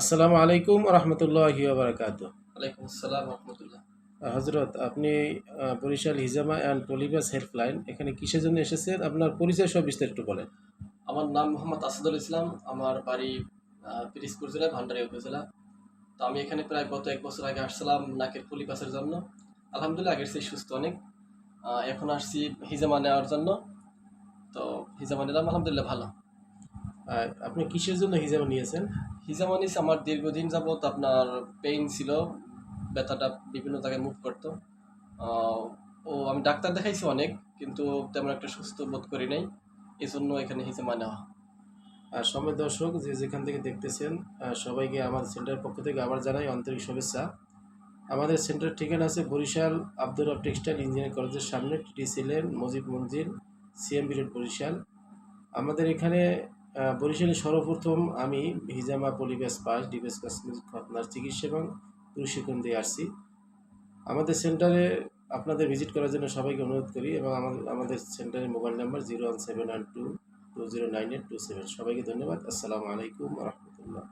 আসসালামু আলাইকুম রহমতুল্লাহি বারকাত ওয়ালাইকুম আসসালাম রহমতুল্লাহ হজরত আপনি বরিশাল হিজামা অ্যান্ড পলিবাস হেল্পলাইন এখানে কিসের জন্য এসেছেন? আপনার পরিচয় সব বিস্তারিত একটু বলেন। আমার নাম মোহাম্মদ আসাদুল ইসলাম আমার বাড়ি পিরিজপুর জেলা ভান্ডারি উপজেলা। তো আমি এখানে প্রায় গত এক বছর আগে আসছিলাম নাকের পলিপাসের জন্য। আলহামদুলিল্লাহ আগের সেই সুস্থ অনেক। এখন আসছি হিজামা নেওয়ার জন্য। তো হিজামা নিলাম আলহামদুলিল্লাহ ভালো। আপনি কিসের জন্য হিজামা নিয়েছেন? হিজামা নিস আমার দীর্ঘদিন যাবৎ আপনার পেইন ছিল, ব্যথাটা বিভিন্ন জায়গায় মুভ করতো। ও, আমি ডাক্তার দেখাইছি অনেক, কিন্তু তেমন একটা সুস্থ বোধ করি নাই। এই জন্য এখানে হিজামা নেওয়া আর সময় দর্শক, যে যেখান থেকে দেখতেছেন সবাইকে আমাদের সেন্টারের পক্ষ থেকে আবার জানাই আন্তরিক শুভেচ্ছা। আমাদের সেন্টার ঠিকানা আছে বরিশাল আব্দুর রব টেক্সটাইল ইঞ্জিনিয়ারিং কলেজের সামনে, TTC lane Mojib Monzil CMB road Barishal. আমাদের এখানে বরিশালে সর্বপ্রথম আমি হিজামা পলিবেস পাস ডিবেস কাশ্মীর ঘটনার চিকিৎসা এবং প্রশিক্ষণ দিয়ে আসছি। আমাদের সেন্টারে আপনাদের ভিজিট করার জন্য সবাইকে অনুরোধ করি এবং আমাদের আমাদের সেন্টারের mobile number zero one seven one two two zero nine eight two seven. সবাইকে ধন্যবাদ। আসসালামু আলাইকুম রহমতুল্লাহ।